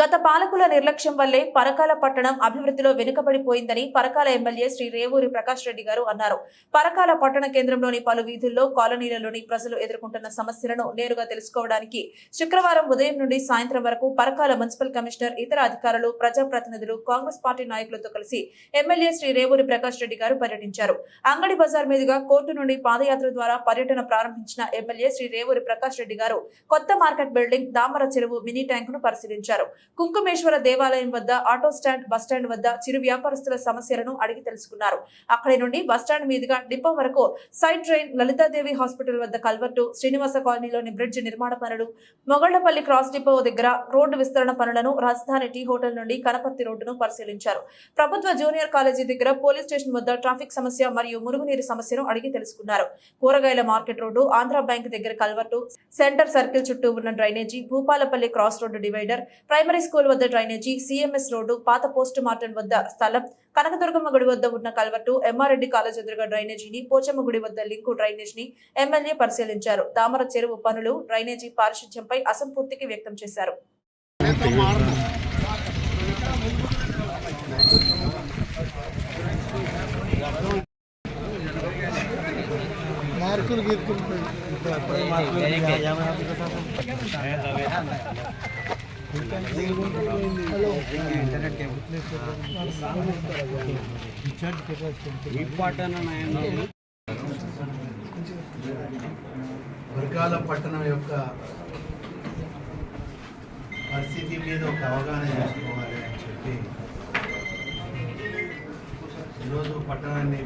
గత పాలకుల నిర్లక్ష్యం వల్లే పరకాల పట్టణం అభివృద్ధిలో వెనుకబడిపోయిందని పరకాల ఎమ్మెల్యే శ్రీ రేవూరి ప్రకాష్ రెడ్డి గారు అన్నారు. పరకాల పట్టణ కేంద్రంలోని పలు వీధుల్లో కాలనీలలోని ప్రజలు ఎదుర్కొంటున్న సమస్యలను నేరుగా తెలుసుకోవడానికి శుక్రవారం ఉదయం నుండి సాయంత్రం వరకు పరకాల మున్సిపల్ కమిషనర్ ఇతర అధికారులు ప్రజాప్రతినిధులు కాంగ్రెస్ పార్టీ నాయకులతో కలిసి ఎమ్మెల్యే శ్రీ రేవూరి ప్రకాష్ రెడ్డి గారు పర్యటించారు. అంగడి బజార్ మీదుగా కోర్టు నుండి పాదయాత్ర ద్వారా పర్యటన ప్రారంభించిన ఎమ్మెల్యే శ్రీ రేవూరి ప్రకాష్ రెడ్డి గారు కొత్త మార్కెట్ బిల్డింగ్ దామర చెరువు మినీ ట్యాంక్ను పరిశీలించారు. కుంకుమేశ్వర దేవాలయం వద్ద ఆటో స్టాండ్ బస్టాండ్ వద్ద చిరు వ్యాపారస్తుల సమస్యలను అడిగి తెలుసుకున్నారు. అక్కడి నుండి బస్టాండ్ మీదుగా డిపో వరకు సైడ్ ట్రైన్ లలితాదేవి హాస్పిటల్ వద్ద కల్వర్టు శ్రీనివాస కాలనీలోని బ్రిడ్జ్ నిర్మాణ పనులు మొగళ్ళపల్లి క్రాస్ డిపో దగ్గర రోడ్డు విస్తరణ పనులను రాజధాని టీ హోటల్ నుండి కనపర్తి రోడ్డును పరిశీలించారు. ప్రభుత్వ జూనియర్ కాలేజీ దగ్గర పోలీస్ స్టేషన్ వద్ద ట్రాఫిక్ సమస్య మరియు మురుగునీరు సమస్యను అడిగి తెలుసుకున్నారు. కూరగాయల మార్కెట్ రోడ్డు ఆంధ్ర బ్యాంక్ దగ్గర కల్వర్టు సెంటర్ సర్కిల్ చుట్టూ ఉన్న drainage Bhupalpally cross road divider primary school వద్ద డ్రైనేజీ సిఎంఎస్ రోడ్డు పాత పోస్ట్ మార్టం వద్ద స్థలం కనకదుర్గమ్మ గుడి వద్ద ఉన్న కల్వర్టు ఎంఆర్రెడ్డి కాలేజ్ ఎదురుగా డ్రైనేజీని పోచమ్మ గుడి వద్ద లింకు డ్రైనేజీని ఎమ్మెల్యే పరిశీలించారు. తామర చెరువు పనులు డ్రైనేజీ పారిశుధ్యంపై అసంపూర్తికి వ్యక్తం చేశారు. మార్కులు గీర్కులు వర్గాల పట్టణం యొక్క పరిస్థితి మీద ఒక అవగాహన చేసుకోవాలి అని చెప్పి ఈరోజు పట్టణాన్ని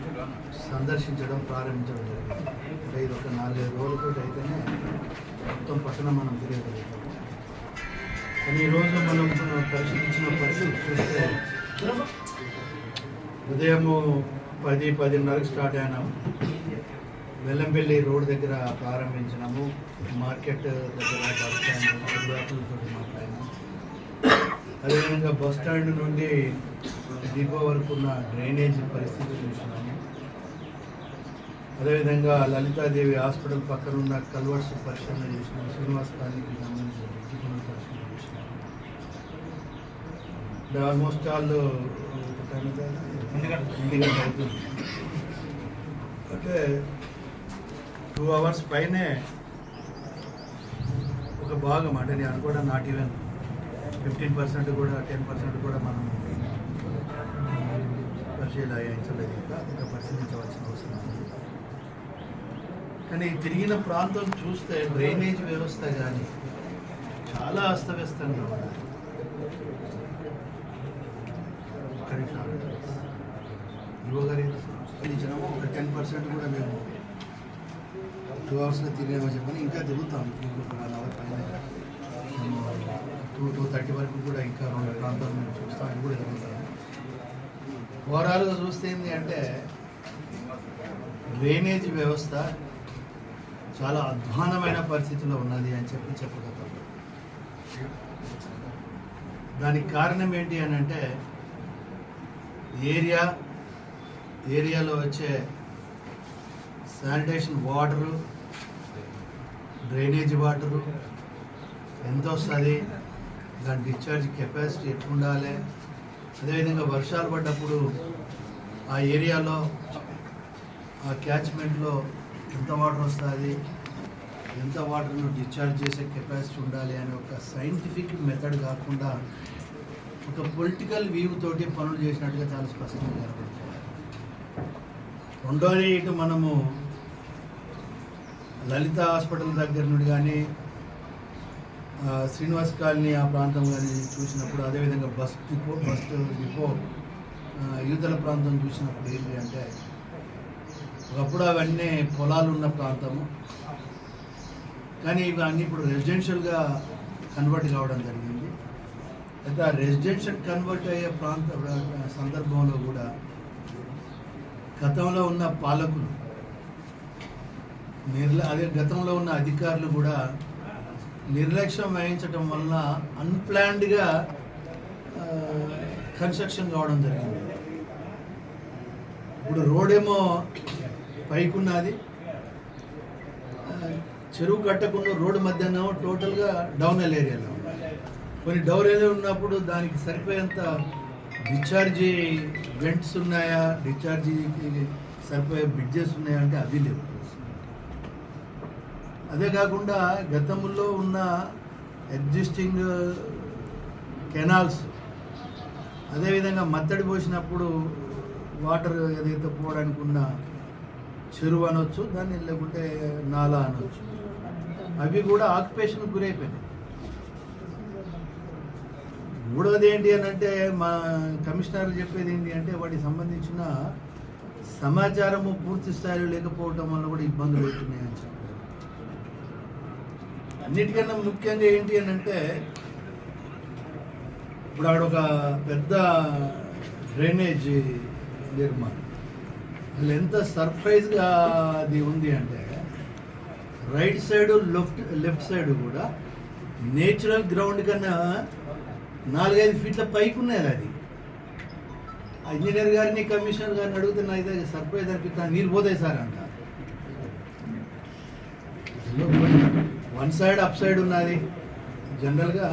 సందర్శించడం ప్రారంభించడం జరిగింది. అంటే ఇది ఒక నాలుగైదు రోజులతో అయితేనే మొత్తం పట్టణం మనం తిరగలుగుతాం కానీ ఈరోజు మనం పరిశీలించిన పరిస్థితి చూస్తే ఉదయము పది పదిన్నరకు స్టార్ట్ అయినాము వెల్లంపల్లి రోడ్ దగ్గర ప్రారంభించినాము. మార్కెట్ దగ్గర బస్ స్టాండ్ మాట్లాడినాము అదేవిధంగా బస్ స్టాండ్ నుండి డిపో వరకు ఉన్న డ్రైనేజ్ పరిస్థితి చూసినాము. అదేవిధంగా లలితాదేవి హాస్పిటల్ పక్కన ఉన్న కల్వర్స్ పరిశీలన చేసినాము శ్రీనివాస్ కాలనీకి సంబంధించిన పరిశీలన పనుల పరిశ్రమ చూసినాము అంటే ఆల్మోస్ట్ అవుతుంది అంటే టూ అవర్స్ పైనే ఒక భాగం అంటే నేను అనుకోవడం నాట్ ఈవెన్ ఫిఫ్టీన్ పర్సెంట్ కూడా టెన్ పర్సెంట్ కూడా మనం పరిశీలించలేదు ఇంకా. ఇంకా పరిశీలించవలసిన అవసరం ఉంది. కానీ తిరిగిన ప్రాంతం చూస్తే డ్రైనేజ్ వ్యవస్థ కానీ చాలా అస్తవ్యస్తంగా ఉంది. ఒక్క నిమిషం ఇచ్చినాము ఒక టెన్ పర్సెంట్ కూడా మేము టూ అవర్స్లో తిరిగామని చెప్పని ఇంకా తిరుగుతాం ఇంకొక వన్ అవర్ పైన టూ టూ థర్టీ వరకు కూడా ఇంకా రెండు ప్రాంతాలు మేము చూస్తాం అది కూడా జరుగుతాం ఓవరాల్గా చూస్తే ఏంటి అంటే డ్రైనేజ్ వ్యవస్థ చాలా అధ్వానమైన పరిస్థితిలో ఉన్నది అని చెప్పి చెప్పగలుగుతాం దానికి కారణం ఏంటి అని అంటే ఏరియా ఏరియాలో వచ్చే శానిటేషన్ వాటరు డ్రైనేజ్ వాటరు ఎంత వస్తుంది దాని డిశ్చార్జ్ కెపాసిటీ ఎట్లా ఉండాలి అదేవిధంగా వర్షాలు పడ్డప్పుడు ఆ ఏరియాలో ఆ క్యాచ్మెంట్లో ఎంత వాటర్ వస్తుంది ఎంత వాటర్ను డిశ్చార్జ్ చేసే కెపాసిటీ ఉండాలి అనే ఒక సైంటిఫిక్ మెథడ్ కాకుండా ఒక పొలిటికల్ వ్యూ తోటి పనులు చేసినట్టుగా చాలా స్పష్టంగా కనపడుతుంది. రెండోది ఇటు మనము లలిత హాస్పిటల్ దగ్గర నుండి కానీ శ్రీనివాస్ కాలనీ ఆ ప్రాంతం కానీ చూసినప్పుడు అదేవిధంగా బస్ డిపో బస్ డిపో యువతల ప్రాంతం చూసినప్పుడు ఏంటి అంటే ఒకప్పుడు అవన్నీ పొలాలు ఉన్న ప్రాంతము. కానీ ఇవన్నీ ఇప్పుడు రెసిడెన్షియల్గా కన్వర్ట్ కావడం జరిగింది. లేదా రెసిడెన్షియల్ కన్వర్ట్ అయ్యే ప్రాంత సందర్భంలో కూడా గతంలో ఉన్న పాలకులు నిర్ల అదే గతంలో ఉన్న అధికారులు కూడా నిర్లక్ష్యం వహించడం వలన అన్ప్లాన్డ్గా కన్స్ట్రక్షన్ కావడం జరిగింది. ఇప్పుడు రోడ్ ఏమో పైకున్నది చెరువు కట్టకుండా రోడ్డు మధ్యన టోటల్గా డౌన్ ఎల్ ఏరియాలో కొన్ని డౌరేజ్ ఉన్నప్పుడు దానికి సరిపోయేంత డిశ్చార్జీ వెంట్స్ ఉన్నాయా? డిశ్చార్జీకి సరిపోయే బ్రిడ్జెస్ ఉన్నాయా అంటే అవి లేవు. అదే కాకుండా గతంలో ఉన్న ఎగ్జిస్టింగ్ కెనాల్స్ అదేవిధంగా మత్తడి పోసినప్పుడు వాటర్ ఏదైతే పోవడానికి ఉన్న చెరువు అనొచ్చు దాన్ని లేకుంటే నాలా అనొచ్చు. అవి కూడా ఆక్యుపేషన్ గురైపోయినాయి. మూడవది ఏంటి అని అంటే మా కమిషనర్ చెప్పేది ఏంటి అంటే వాటికి సంబంధించిన సమాచారము పూర్తి స్థాయిలో లేకపోవటం వల్ల కూడా ఇబ్బందులు అవుతున్నాయని చెప్పారు. అన్నిటికన్నా ముఖ్యంగా ఏంటి అని అంటే ఇప్పుడు ఆడ ఒక పెద్ద డ్రైనేజ్ నిర్మాణం. అసలు ఎంత సర్ప్రైజ్గా అది ఉంది అంటే right side left left side కూడా నేచురల్ గ్రౌండ్ కన్నా నాలుగైదు ఫీట్ల పైకి ఉన్నది అది. ఆ ఇంజనీర్ గారిని కమిషనర్ గారిని అడిగితే నా అయితే సర్ప్రైజ్ అనిపిస్తా నీళ్ళు పోతాయి సార్ అంట. వన్ సైడ్ అప్ సైడ్ ఉన్నది. జనరల్గా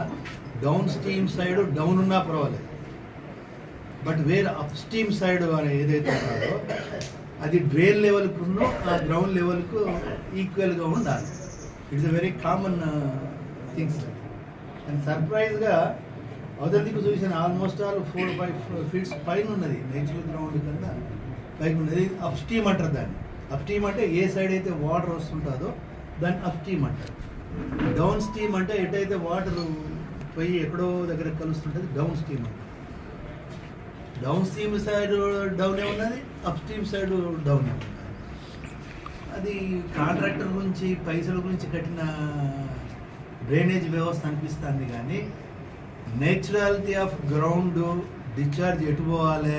డౌన్ స్టీమ్ సైడ్ డౌన్ ఉన్నా పర్వాలేదు. బట్ వేరే అప్ స్టీమ్ సైడ్ అని ఏదైతే ఉన్నారో అది డ్రైన్ లెవెల్కు ఆ గ్రౌండ్ లెవెల్కు ఈక్వల్గా ఉండాలి. It's a very common things. And సర్ప్రైజ్గా అవతల దిక్కు చూసిన almost all four five feets పైన ఉన్నది. నేచురల్ గ్రౌండ్ కన్నా పైన ఉన్నది. అప్ స్టీమ్ అంటారు దాన్ని. అప్ స్టీమ్ అంటే ఏ సైడ్ అయితే వాటర్ వస్తుంటుందో దాన్ని అప్ స్టీమ్ అంటారు. డౌన్ స్టీమ్ అంటే ఎటైతే వాటర్ పోయి ఎక్కడో దగ్గర కలుస్తుంటుంది డౌన్ స్టీమ్ అంటారు. డౌన్ స్ట్రీమ్ సైడ్ డౌనే ఉన్నది అప్ స్ట్రీమ్ సైడ్ డౌనే ఉన్నది. అది కాంట్రాక్టర్ గురించి పైసల గురించి కట్టిన డ్రైనేజ్ వ్యవస్థ అనిపిస్తుంది కానీ నేచురాలిటీ ఆఫ్ గ్రౌండ్ డిశ్చార్జ్ ఎటు పోవాలి?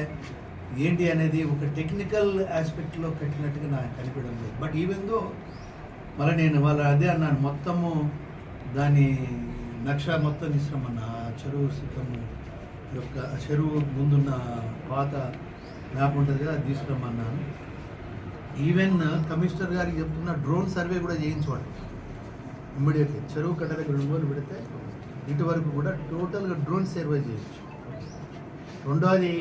ఏంటి అనేది ఒక టెక్నికల్ ఆస్పెక్ట్లో కట్టినట్టుగా నాకు కనిపించడం లేదు. బట్ ఈవెన్ దో మళ్ళీ నేను వాళ్ళ అదే అన్నాను మొత్తము దాని నక్ష మొత్తం తీసుకురమ్మన్న చెరువు సిద్ధము యొక్క చెరువు ముందున్న పాత మ్యాప్ ఉంటుంది కదా అది తీసుకురమ్మన్నాను. ఈవెన్ కమిషనర్ గారికి చెప్తున్న డ్రోన్ సర్వే కూడా చేయించుకోవాలి. ఇమ్మీడియట్లీ చెరువు కట్ట దగ్గర రోజులు పెడితే ఇటువరకు కూడా టోటల్గా డ్రోన్ సర్వే చేయొచ్చు. రెండోది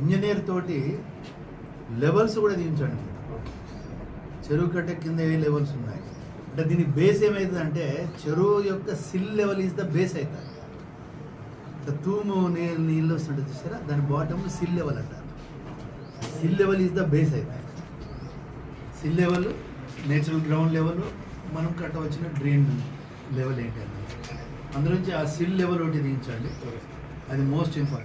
ఇంజనీర్ తోటి లెవెల్స్ కూడా తీయించండి. చెరువు కట్ట కింద ఏ లెవెల్స్ ఉన్నాయి? అంటే దీని బేస్ ఏమవుతుంది అంటే చెరువు యొక్క sill level is the base అవుతుంది. తూము నీళ్ళు నీళ్ళు వస్తుంటే చూసారా? దాని బాటమ్ సిల్ లెవెల్ అంటారు. Sill level is the base అవుతుంది sill level natural ground level మనం కట్టవచ్చిన డ్రైన్ లెవెల్ ఏంటి అన్నది. అందులోంచి ఆ సిల్ లెవెల్ ఒకటి దించండి అది మోస్ట్ ఇంపార్టెంట్.